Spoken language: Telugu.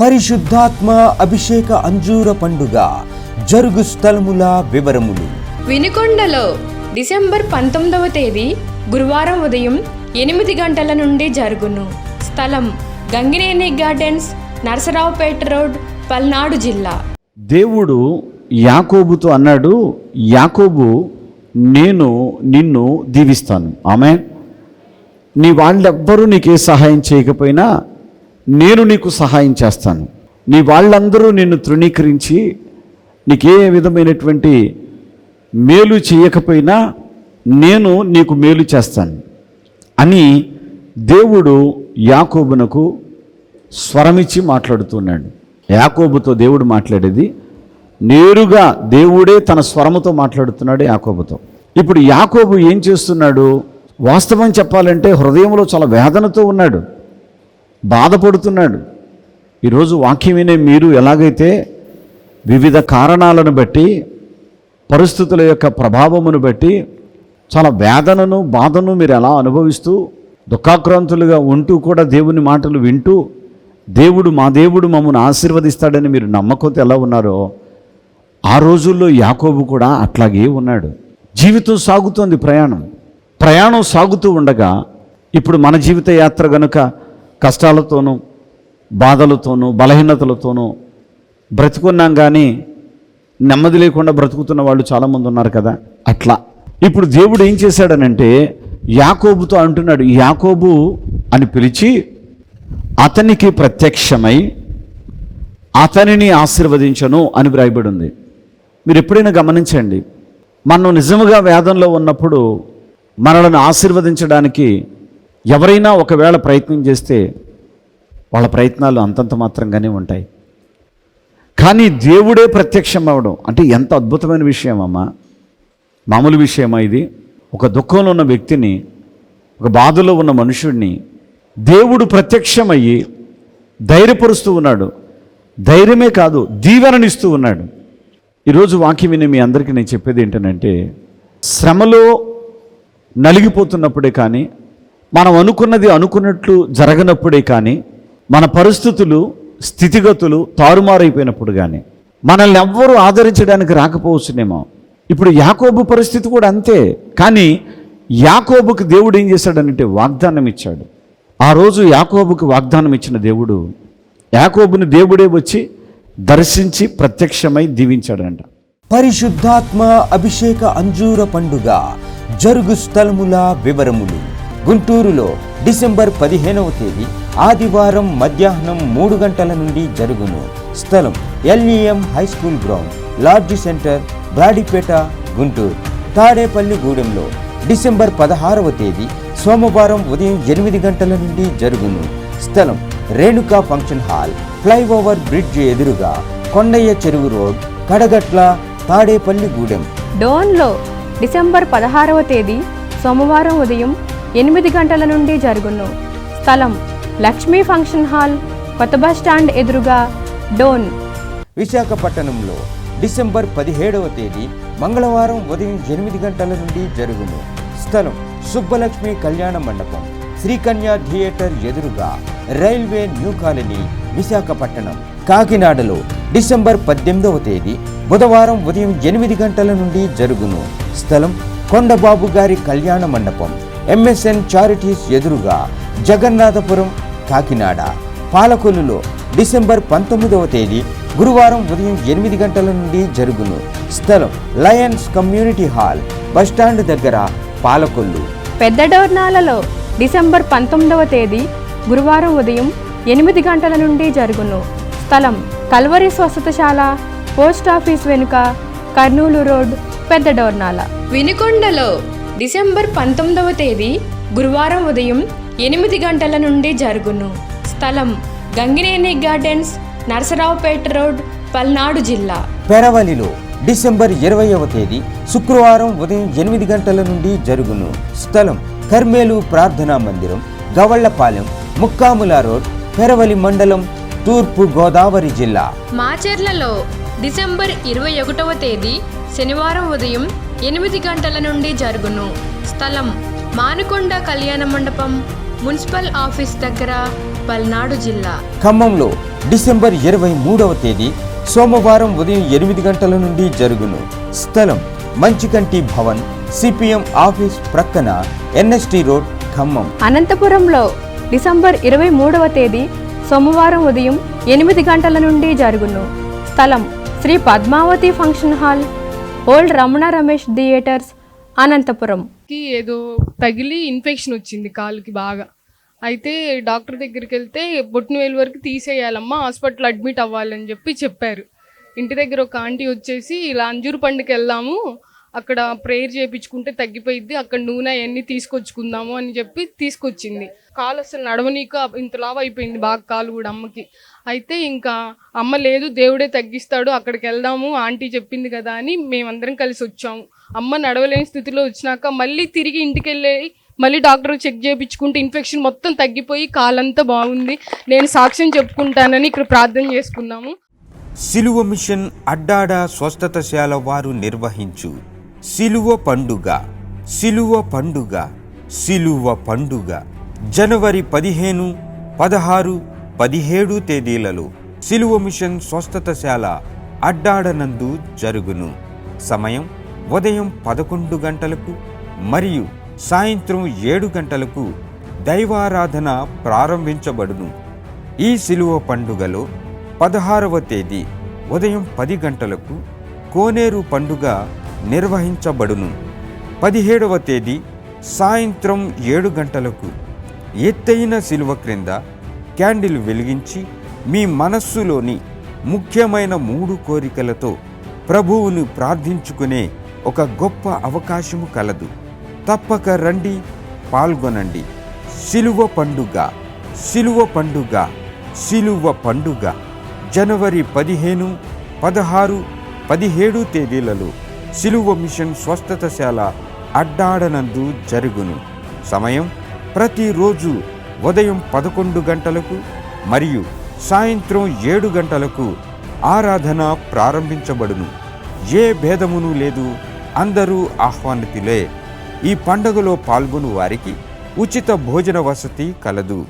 పరిశుద్ధాత్మ అభిషేక అంజూర పండుగ జరుగు స్థలముల వివరములు. వినుకొండలో డిసెంబర్ పంతొమ్మిదవ తేదీ గురువారం ఉదయం ఎనిమిది గంటల నుండి జరుగును. స్థలం గంగినేని గార్డెన్స్ నరసరావుపేట రోడ్ పల్నాడు జిల్లా. దేవుడు యాకోబుతో అన్నాడు యాకోబు నేను నిన్ను దీవిస్తాను. ఆమె నీ వాళ్ళెవ్వరూ నీకే సహాయం చేయకపోయినా నేను నీకు సహాయం చేస్తాను. నీ వాళ్ళందరూ నిన్ను తృణీకరించి నీకే విధమైనటువంటి మేలు చేయకపోయినా నేను నీకు మేలు చేస్తాను అని దేవుడు యాకోబునకు స్వరమిచ్చి మాట్లాడుతున్నాడు. యాకోబుతో దేవుడు మాట్లాడేది నేరుగా దేవుడే తన స్వరముతో మాట్లాడుతున్నాడు యాకోబుతో. ఇప్పుడు యాకోబు ఏం చేస్తున్నాడు? వాస్తవం చెప్పాలంటే హృదయంలో చాలా వేదనతో ఉన్నాడు. బాధపడుతున్నాడు. ఈరోజు వాక్యం వినే మీరు ఎలాగైతే వివిధ కారణాలను బట్టి పరిస్థితుల యొక్క ప్రభావమును బట్టి చాలా వేదనను బాధను మీరు ఎలా అనుభవిస్తూ దుఃఖాక్రాంతులుగా ఉంటూ కూడా దేవుని మాటలు వింటూ దేవుడు మా దేవుడు మమ్మల్ని ఆశీర్వదిస్తాడని మీరు నమ్మకంతో ఎలా ఉన్నారో ఆ రోజుల్లో యాకోబు కూడా అట్లాగే ఉన్నాడు. జీవితం సాగుతోంది ప్రయాణం. ప్రయాణం సాగుతూ ఉండగా ఇప్పుడు మన జీవిత యాత్ర కనుక కష్టాలతోనూ బాధలతోనూ బలహీనతలతోనూ బ్రతుకున్నాం కానీ నెమ్మది లేకుండా బ్రతుకుతున్న వాళ్ళు చాలామంది ఉన్నారు కదా. అట్లా. ఇప్పుడు దేవుడు ఏం చేశాడనంటే యాకోబుతో అంటున్నాడు యాకోబు అని పిలిచి అతనికి ప్రత్యక్షమై అతనిని ఆశీర్వదించను అని వ్రాయబడి ఉంది మీరు ఎప్పుడైనా గమనించండి మనం నిజముగా వేదంలో ఉన్నప్పుడు మనలను ఆశీర్వదించడానికి ఎవరైనా ఒకవేళ ప్రయత్నం చేస్తే వాళ్ళ ప్రయత్నాలు అంతంత మాత్రంగానే ఉంటాయి. కానీ దేవుడే ప్రత్యక్షం అవ్వడం అంటే ఎంత అద్భుతమైన విషయం అమ్మా మామూలు విషయమా ఇది? ఒక దుఃఖంలో ఉన్న వ్యక్తిని ఒక బాధలో ఉన్న మనుషుడిని దేవుడు ప్రత్యక్షమయ్యి ధైర్యపరుస్తూ ఉన్నాడు. ధైర్యమే కాదు దీవెననిస్తూ ఉన్నాడు. ఈరోజు వాక్యం విని మీ అందరికీ నేను చెప్పేది ఏంటంటే శ్రమలో నలిగిపోతున్నప్పుడే కానీ మనం అనుకున్నది అనుకున్నట్లు జరగనప్పుడే కానీ మన పరిస్థితులు స్థితిగతులు తారుమారైపోయినప్పుడు కానీ మనల్ని ఎవ్వరూ ఆదరించడానికి రాకపోవచ్చునేమో. ఇప్పుడు యాకోబు పరిస్థితి కూడా అంతే. కానీ యాకోబుకు దేవుడు ఏం చేశాడనంటే వాగ్దానం ఇచ్చాడు. ఆ రోజు యాకోబుకు వాగ్దానం ఇచ్చిన దేవుడు యాకోబుని దేవుడే వచ్చి దర్శించి ప్రత్యక్షమై దీవించాడంట. పరిశుద్ధాత్మ అభిషేక అంజూర పండుగ జరుగు స్థలముల వివరములు. గుంటూరులో డిసెంబర్ పదిహేనవ తేదీ ఆదివారం మధ్యాహ్నం మూడు గంటల నుండి జరుగును. స్థలం LEM high school ground large centre Brodipet Guntur. Tadepalli గూడెంలో December పదహారవ తేదీ సోమవారం ఉదయం ఎనిమిది గంటల నుండి జరుగును. స్థలం Renuka function hall flyover bridge ఎదురుగా కొండయ్య చెరువు రోడ్ కడగట్ల తాడేపల్లి గూడెం. డోన్లో డిసెంబర్ పదహారవ తేదీ సోమవారం ఉదయం ఎనిమిది గంటల నుండి జరుగును. స్థలం లక్ష్మీ ఫంక్షన్ హాల్ కొత్త బస్ స్టాండ్ ఎదురుగా డోన్. విశాఖపట్నంలో డిసెంబర్ పదిహేడవ తేదీ మంగళవారం ఉదయం ఎనిమిది గంటల నుండి జరుగును. స్థలం సుబ్బలక్ష్మి కళ్యాణ మండపం శ్రీకన్య థియేటర్ ఎదురుగా రైల్వే న్యూ కాలనీ విశాఖపట్నం. కాకినాడలో డిసెంబర్ పద్దెనిమిదవ తేదీ బుధవారం ఉదయం ఎనిమిది గంటల నుండి జరుగును. స్థలం కొండబాబు గారి కళ్యాణ మండపం ఎంఎస్ఎన్ చారిటీస్ ఎదురుగా జగన్నాథపురం కాకినాడ. పాలకొల్లులో డిసెంబర్ పంతొమ్మిదవ తేదీ గురువారం ఉదయం ఎనిమిది గంటల నుండి జరుగును. స్థలం లయన్స్ కమ్యూనిటీ హాల్ బస్టాండ్ దగ్గర పాలకొల్లు. పెద్ద డోర్నాలలో డిసెంబర్ పంతొమ్మిదవ తేదీ గురువారం ఉదయం ఎనిమిది గంటల నుండి జరుగును. స్థలం కల్వరి స్వస్థతశాల పోస్ట్ ఆఫీస్ వెనుక కర్నూలు రోడ్ పెద్ద డోర్నాల. వినుకొండలో డిసెంబర్ పంతొమ్మిదవ తేదీ గురువారం ఉదయం ఎనిమిది గంటల నుండి జరుగును. స్థలం గంగినేని గార్డెన్స్ నరసరావుపేట రోడ్ పల్నాడు జిల్లా. పెరవలిలో డిసెంబర్ ఇరవైవ తేదీ శుక్రవారం ఉదయం ఎనిమిది గంటల నుండి జరుగును. స్థలం కర్మేలు ప్రార్థనా మందిరం గవళ్ళపాలెం ముక్కాముల రోడ్ పెరవలి మండలం తూర్పు గోదావరి జిల్లా. మాచెర్లలో డిసెంబర్ ఇరవై ఒకటవ తేదీ శనివారం ఉదయం ఎనిమిది గంటల నుండి జరుగును. స్థలం మానుకొండ కళ్యాణ మండపం మున్సిపల్ ఆఫీస్ దగ్గర పల్నాడు జిల్లా. ఖమ్మంలో డిసెంబర్ ఇరవై మూడవ తేదీ సోమవారం ఉదయం ఎనిమిది గంటల నుండి జరుగును. స్థలం మంచికంటి భవన్ సిపిఎం ఆఫీస్ ప్రక్కన ఎన్ఎస్టి రోడ్ ఖమ్మం. అనంతపురంలో డిసెంబర్ ఇరవై మూడవ తేదీ సోమవారం ఉదయం ఎనిమిది గంటల నుండి జరుగును. స్థలం Sri Padmavathi function hall old Ramana Ramesh theatres Anantapur. కి ఏదో తగిలి ఇన్ఫెక్షన్ వచ్చింది కాలుకి బాగా. అయితే డాక్టర్ దగ్గరికి వెళ్తే బొట్టును వేలు వరకు తీసేయాలమ్మా హాస్పిటల్ అడ్మిట్ అవ్వాలని చెప్పి చెప్పారు. ఇంటి దగ్గర ఒక ఆంటీ వచ్చేసి ఇలా అంజూరు పండుగకి వెళ్దాము అక్కడ ప్రేయర్ చేయించుకుంటే తగ్గిపోయిద్ది అక్కడ నూనె అవన్నీ తీసుకొచ్చుకుందాము అని చెప్పి తీసుకొచ్చింది. కాలు అసలు నడవనీక ఇంత లావు అయిపోయింది బాగా కాలు కూడా అమ్మకి. అయితే ఇంకా అమ్మ లేదు దేవుడే తగ్గిస్తాడు అక్కడికి వెళ్దాము ఆంటీ చెప్పింది కదా అని మేమందరం కలిసి వచ్చాము. అమ్మ నడవలేని స్థితిలో వచ్చినాక మళ్ళీ తిరిగి ఇంటికి వెళ్ళి మళ్ళీ డాక్టర్ చెక్ చేయించుకుంటే ఇన్ఫెక్షన్ మొత్తం తగ్గిపోయి కాలంతా బాగుంది. నేను సాక్ష్యం చెప్పుకుంటానని ఇక్కడ ప్రార్థన చేసుకున్నాము. సిలువ మిషన్ అడ్డాడ స్వస్థతశాల వారు నిర్వహించు సిలువ పండుగ సిలువ పండుగ సిలువ పండుగ. జనవరి పదిహేను పదహారు పదిహేడు తేదీలలో సిలువ మిషన్ స్వస్థతశాల అడ్డాడనందు జరుగును. సమయం ఉదయం పదకొండు గంటలకు మరియు సాయంత్రం ఏడు గంటలకు దైవారాధన ప్రారంభించబడును. ఈ సిలువ పండుగలో పదహారవ తేదీ ఉదయం పది గంటలకు కోనేరు పండుగ నిర్వహించబడును. పదిహేడవ తేదీ సాయంత్రం ఏడు గంటలకు ఎత్తైన సిలువ క్రింద క్యాండిల్ వెలిగించి మీ మనస్సులోని ముఖ్యమైన మూడు కోరికలతో ప్రభువును ప్రార్థించుకునే ఒక గొప్ప అవకాశము కలదు. తప్పక రండి పాల్గొనండి. సిలువ పండుగ సిలువ పండుగ సిలువ పండుగ. జనవరి పదిహేను పదహారు పదిహేడు తేదీలలో సిలువ మిషన్ స్వస్థతశాల అడ్డాడనందు జరుగును. సమయం ప్రతిరోజు ఉదయం పదకొండు గంటలకు మరియు సాయంత్రం ఏడు గంటలకు ఆరాధన ప్రారంభించబడును. ఏ భేదమును లేదు అందరూ ఆహ్వానితులే. ఈ పండుగలో పాల్గొను వారికి ఉచిత భోజన వసతి కలదు.